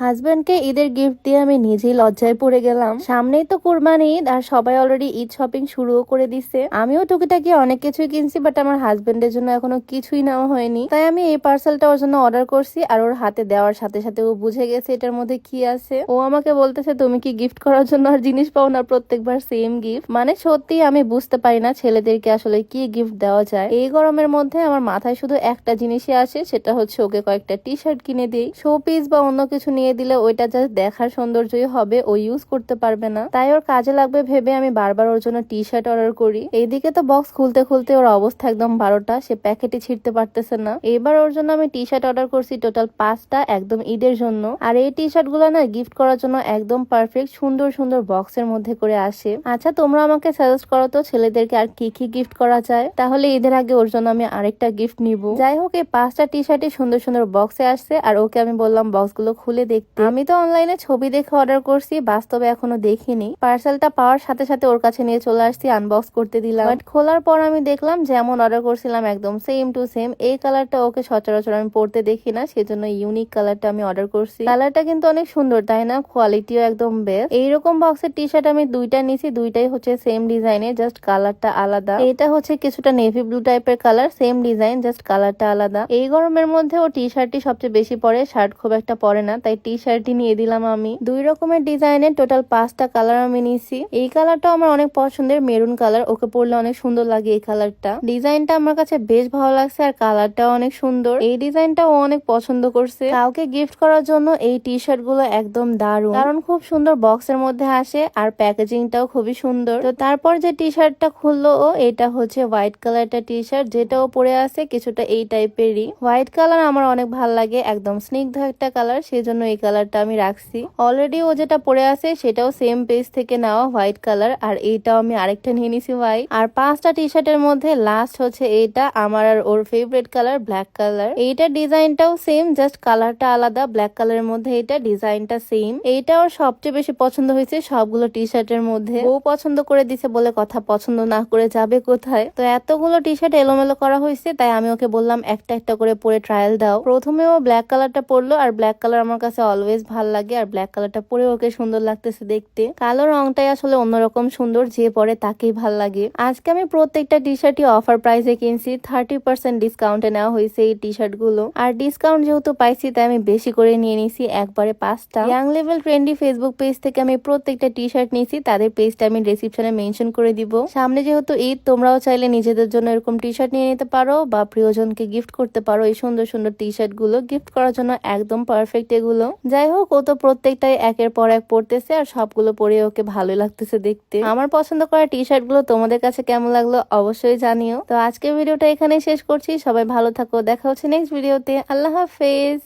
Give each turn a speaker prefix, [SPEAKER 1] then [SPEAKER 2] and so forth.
[SPEAKER 1] হাজবেন্ডকে ঈদের গিফট দিয়ে আমি নিজেই লজ্জায় পড়ে গেলাম। সামনেই তো কোরবানি ঈদ আর সবাই অলরেডি ঈদ শপিং শুরুও করে দিছে। আমিও টুকিটাকি অনেক কিছুই কিনছি বাট আমার হাজবেন্ডের জন্য এখনও কিছুই নেওয়া হয়নি। তাই আমি এই পার্সেলটা ওর জন্য অর্ডার করছি আর ওর হাতে দেওয়ার সাথে সাথে ও বুঝে গেছে এটার মধ্যে কি আছে। ও আমাকে বলতেছে, তুমি কি গিফট করার জন্য আর জিনিস পাও না? প্রত্যেকবার সেম গিফট মানে সত্যি আমি বুঝতে পারি না ছেলেদেরকে আসলে কি গিফট দেওয়া যায়। এই গরমের মধ্যে আমার মাথায় শুধু একটা জিনিসই আসে, সেটা হচ্ছে ওকে কয়েকটা টি শার্ট কিনে দিই। শো পিস বা অন্য কিছু নিয়ে দিলে ওইটা জাস্ট দেখার সৌন্দর্যই হবে, ও ইউজ করতে পারবে না। তাই ওর কাজে লাগবে ভেবে আমি বারবার ওর জন্য টি শার্ট অর্ডার করি। এইদিকে তো বক্স খুলতে খুলতে ওর অবস্থা একদম বারোটা, সে প্যাকেটে ছিঁড়তে পারতেছে না। এবার ওর জন্য আমি টি শার্ট অর্ডার করছি টোটাল পাঁচটা একদম ঈদের জন্য। আর এই টি শার্টগুলো না গিফট করার জন্য একদম পারফেক্ট সুন্দর সুন্দর বক্সের মধ্যে করে আসে। আচ্ছা তোমরা আমাকে সাজেস্ট করো তো ছেলেদেরকে আর কি কি গিফট করা যায়? তাহলে ঈদের আগে ওর জন্য আমি আরেকটা গিফট নিব। যাই হোক, এই পাঁচটা টি শার্টই সুন্দর সুন্দর বক্সে আসছে। আর ওকে আমি বললাম বক্সগুলো খুলে দেখতে। আমি তো অনলাইনে ছবি দেখে অর্ডার করছি, বাস্তবে এখনও দেখিনি। পার্সেলটা পাওয়ার সাথে সাথে ওর কাছে নিয়ে চলে আসছি আনবক্স করতে দিলাম। বাট খোলার পর আমি দেখলাম, যেমন অর্ডার করছিলাম একদম সেম টু সেম এই কালারটা ওকে সচরাচর আমি পড়তে দেখি না, সেজন্য ইউনিক কালারটা আমি অর্ডার করছি। কালারটা কিন্তু অনেক সুন্দর, তাই না? কোয়ালিটিও একদম বেস্ট এইরকম বক্সের টি শার্ট আমি দুইটা নিছি, দুইটাই হচ্ছে সেম ডিজাইনের জাস্ট কালারটা আলাদা। এটা হচ্ছে কিছুটা নেভি ব্লু টাইপের কালার সেম ডিজাইন জাস্ট কালারটা আলাদা। এই গরমের মধ্যে ও টি শার্টটি সবচেয়ে বেশি পরে শার্ট খুব একটা পরে না, তাই টি শার্টই নিয়ে দিলাম আমি। দুই রকমের ডিজাইনের টোটাল পাঁচটা কালার আমি নিয়েছি। এই কালারটা আমার অনেক পছন্দের, মেরুন কালার। ওকে পরলে অনেক সুন্দর লাগে এই কালারটা। ডিজাইনটা আমার কাছে বেশ ভালো লাগছে আর কালারটাও অনেক সুন্দর। এই ডিজাইনটা ও অনেক পছন্দ করছে। কাউকে গিফট করার জন্য এই টি শার্টগুলো একদম দারুণ। কারণ খুব সুন্দর বক্সের মধ্যে আসে আর প্যাকেজিংটাও খুবই সুন্দর। তো তারপর যে টি শার্টটা খুললো ও, এটা হচ্ছে হোয়াইট কালারটা টি শার্ট যেটাও পরে আছে, কিছুটা এই টাইপেরই হোয়াইট কালার আমার অনেক ভালো লাগে, একদম স্নিগ্ধ একটা কালার সেই জন্য এই কালারটা আমি রাখছি। অলরেডি ও যেটা পরে আছে, সেটাও সেম পেজ থেকে নেওয়া হোয়াইট কালার আর এইটাও আমি আরেকটা নিয়ে নিছি হোয়াইট আর পাঁচটা টি শার্টের মধ্যে লাস্ট হচ্ছে এইটা, আমার আর ওর ফেভারিট কালার ব্ল্যাক কালার এইটার ডিজাইনটাও সেম জাস্ট কালারটা আলাদা ব্ল্যাক কালারের মধ্যে এটা ডিজাইনটা সেম এইটা ওর সবচেয়ে বেশি পছন্দ হয়েছে সবগুলো টি শার্টের মধ্যে। ও পছন্দ করে দিছে বলে কথা, পছন্দ না করে যাবে কোথায়? তো এতগুলো টি শার্ট এলোমেলো করা হয়েছে, তাই আমি ওকে বললাম, একটা একটা করে পরে ট্রায়াল দাও। প্রথমে ও ব্ল্যাক কালারটা পরলো, আর ব্ল্যাক কালার আমার কাছে অলওয়েজ ভালো লাগে আর ব্ল্যাক কালারটা পরে ওকে সুন্দর লাগতেছে দেখতে। কালো রংটাই আসলে অন্যরকম সুন্দর, যে পরে তাকেই ভালো লাগে। আজকে আমি প্রত্যেকটা টি শার্টই অফার প্রাইসে কিনছি থার্টি পার্সেন্ট ডিসকাউন্টে নেওয়া হয়েছে এই টি শার্টগুলো আর ডিসকাউন্ট যেহেতু পাইছি, তাই আমি বেশি করে নিয়ে নিছি, একবারে পাঁচটা। Young level trendy Facebook page থেকে আমি প্রত্যেকটা টি শার্ট নিয়েছি তাদের পেজটা আমি ডিসক্রিপশনে মেনশন করে দিব। সামনে যেহেতু ঈদ, তোমরাও চাইলে নিজেদের জন্য এরকম টি শার্ট নিয়ে নিতে পারো, বা প্রিয়জনকে গিফট করতে পারো এই সুন্দর সুন্দর টি শার্টগুলো গিফট করার জন্য একদম পারফেক্ট এগুলো। যাই হোক, ও তো প্রত্যেকটাই একের পর এক পড়তেছে আর সবগুলো পরে ওকে ভালো লাগতেছে দেখতে। আমার পছন্দ করা টি শার্টগুলো তোমাদের কাছে কেমন লাগল অবশ্যই জানিও। তো আজকের ভিডিওটা এখানে শেষ করছি। সবাই ভালো থাকো। দেখা হচ্ছে নেক্সট ভিডিওতে আল্লাহ হাফেজ।